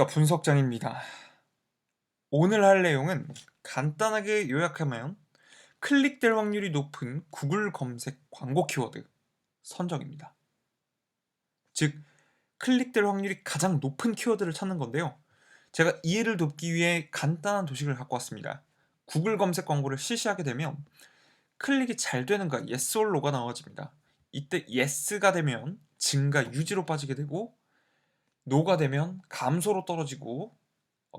그러니까 분석장입니다. 오늘 할 내용은 간단하게 요약하면 클릭될 확률이 높은 구글 검색 광고 키워드 선정입니다. 즉 클릭될 확률이 가장 높은 키워드를 찾는 건데요. 제가 이해를 돕기 위해 간단한 도식을 갖고 왔습니다. 구글 검색 광고를 실시하게 되면 클릭이 잘 되는가 yes or no가 나와집니다. 이때 yes가 되면 증가 유지로 빠지게 되고 no가 되면 감소로 떨어지고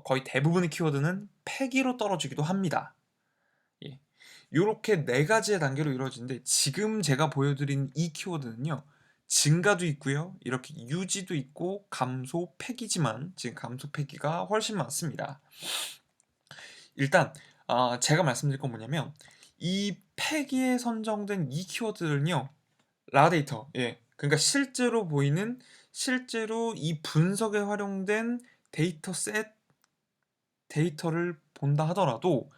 거의 대부분의 키워드는 폐기로 떨어지기도 합니다. 예. 이렇게 네 가지의 단계로 이루어지는데 지금 제가 보여드린 이 키워드는요. 증가도 있고요. 이렇게 유지도 있고 감소, 폐기지만 지금 감소, 폐기가 훨씬 많습니다. 일단 아, 제가 말씀드릴 건 뭐냐면 이 폐기에 선정된 이 키워드는요. 라데이터, 예, 그러니까 실제로 보이는 실제로 이 분석에 활용된 데이터 셋 데이터를 본다 하더라도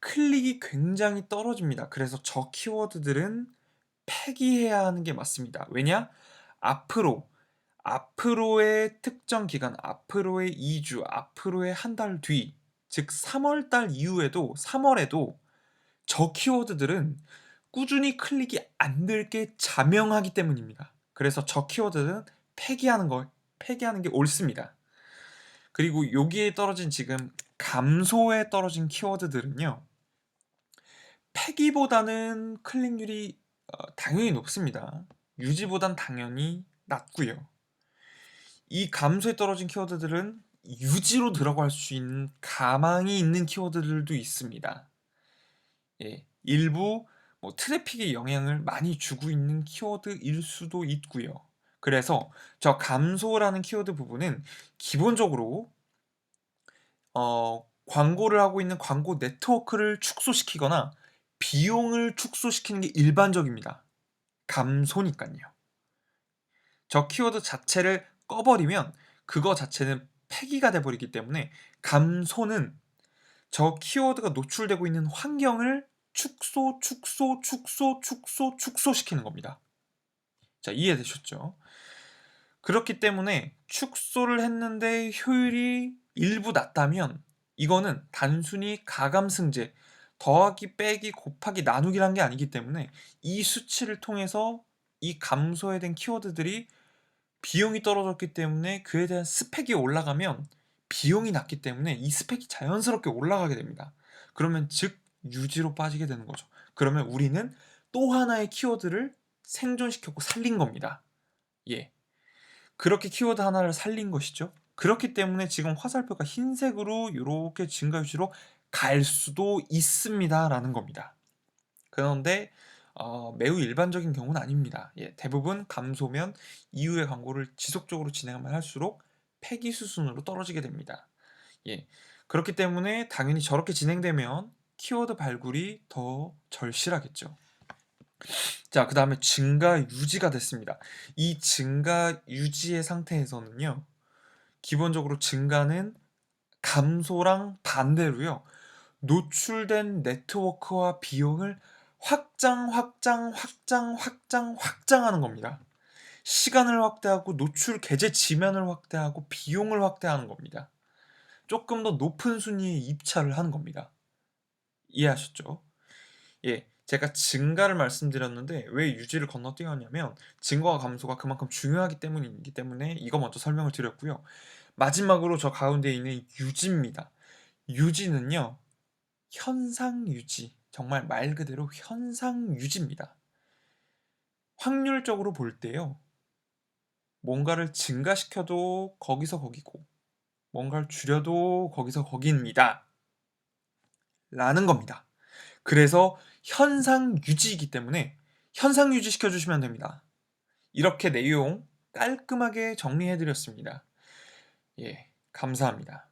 클릭이 굉장히 떨어집니다. 그래서 저 키워드들은 폐기해야 하는 게 맞습니다. 왜냐? 앞으로 앞으로의 특정 기간, 앞으로의 2주, 앞으로의 한 달 뒤, 즉 3월 달 이후에도 3월에도 저 키워드들은 꾸준히 클릭이 안 될 게 자명하기 때문입니다. 그래서 저 키워드는 폐기하는 거, 폐기하는 게 옳습니다. 그리고 여기에 떨어진 지금 감소에 떨어진 키워드들은요. 폐기보다는 클릭률이 어, 당연히 높습니다. 유지보단 당연히 낮고요. 이 감소에 떨어진 키워드들은 유지로 들어갈 수 있는 가망이 있는 키워드들도 있습니다. 예, 일부 뭐 트래픽에 영향을 많이 주고 있는 키워드일 수도 있고요. 그래서 저 감소라는 키워드 부분은 기본적으로 어, 광고를 하고 있는 광고 네트워크를 축소시키거나 비용을 축소시키는 게 일반적입니다. 감소니까요. 저 키워드 자체를 꺼버리면 그거 자체는 폐기가 돼버리기 때문에 감소는 저 키워드가 노출되고 있는 환경을 축소, 축소, 축소, 축소, 축소시키는 겁니다. 자, 이해되셨죠? 그렇기 때문에 축소를 했는데 효율이 일부 낮다면 이거는 단순히 가감승제, 더하기, 빼기, 곱하기, 나누기란 게 아니기 때문에 이 수치를 통해서 이 감소에 된 키워드들이 비용이 떨어졌기 때문에 그에 대한 스펙이 올라가면 비용이 낮기 때문에 이 스펙이 자연스럽게 올라가게 됩니다. 그러면 즉 유지로 빠지게 되는 거죠. 그러면 우리는 또 하나의 키워드를 생존시켰고 살린 겁니다. 예. 그렇게 키워드 하나를 살린 것이죠. 그렇기 때문에 지금 화살표가 흰색으로 이렇게 증가 유지로 갈 수도 있습니다라는 겁니다. 그런데 어, 매우 일반적인 경우는 아닙니다. 예, 대부분 감소면 이후의 광고를 지속적으로 진행하면 할수록 폐기 수순으로 떨어지게 됩니다. 예, 그렇기 때문에 당연히 저렇게 진행되면 키워드 발굴이 더 절실하겠죠. 자, 그 다음에 증가 유지가 됐습니다. 이 증가 유지의 상태에서는요, 기본적으로 증가는 감소랑 반대로요, 노출된 네트워크와 비용을 확장, 확장, 확장, 확장, 확장하는 겁니다. 시간을 확대하고 노출 계제 지면을 확대하고 비용을 확대하는 겁니다. 조금 더 높은 순위에 입찰을 하는 겁니다. 이해하셨죠? 예, 제가 증가를 말씀드렸는데 왜 유지를 건너뛰었냐면 증거와 감소가 그만큼 중요하기 때문이기 때문에 이거 먼저 설명을 드렸고요. 마지막으로 저 가운데 있는 유지입니다. 유지는요, 현상 유지. 정말 말 그대로 현상 유지입니다. 확률적으로 볼 때요. 뭔가를 증가시켜도 거기서 거기고 뭔가를 줄여도 거기서 거기입니다. 라는 겁니다. 그래서 현상 유지이기 때문에 현상 유지시켜 주시면 됩니다. 이렇게 내용 깔끔하게 정리해 드렸습니다. 예, 감사합니다.